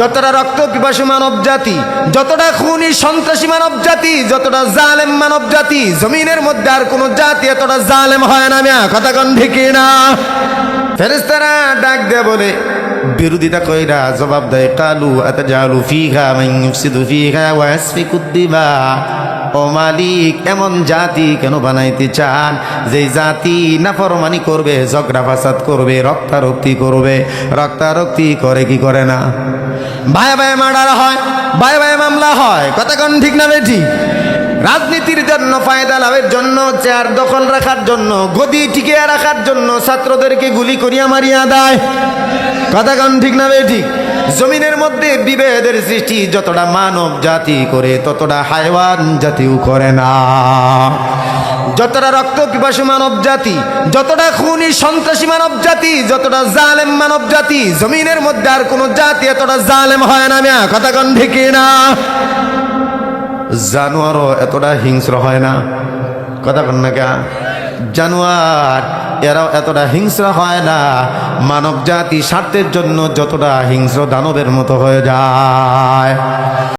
যতটা রক্ত পিপাসী মানব জাতি, যতটা খুনি সন্ত্রাসী মানব জাতি, যতটা জালেম মানব জাতি, জমিনের মধ্যে আর কোনো জাতি এতটা জালেম হয় না মিয়া, কথা কন ঠিকই না? ফেরেস্তারা ডাক দেয়া বলে, বিরোধিতা কইরা জবাব দেয় কালু এত জালু ফিঘা মাইন ফিঘা ওয়া ইয়াসফিকু দিমা। ও মালিক, এমন জাতি কেন বানাইতে চান? যে জাতি নাফরমানি করবে, ঝগড়া ফাসাদ করবে, রক্তারক্তি করবে, রক্তারক্তি করে কি করে না? ভাই ভাই মার্ডার হয়, ভাই ভাই মামলা হয় কোন ঠিক না বেঠি? রাজনীতির জন্য ফায়দা লাভের জন্য, চেয়ার দখল রাখার জন্য, গদি টিকিয়ে রাখার জন্য ছাত্রদেরকে গুলি করিয়া মারিয়া দেয়। কন ঠিক না বে ঠিক জমিনের মধ্যে বিভেদের সৃষ্টি যতটা মানব জাতি করে, ততটা হাইওয়ান জাতিও করে না। যতটা রক্ত পিপাসী মানব জাতি, যতটা খুনি সন্ত্রাসী মানব জাতি, যতটা জালেম মানব জাতি, জমিনের মধ্যে আর কোনো জাতি এতটা জালেম হয় না মিয়া, কথা কন ঠিকই না জানোয়ারও এতটা হিংস্র হয় না, কথা কন না কে জানোয়ার এরাও এতটা হিংস্র হয় না। মানব জাতি স্বার্থের জন্য যতটা হিংস্র দানবের মতো হয়ে যায়।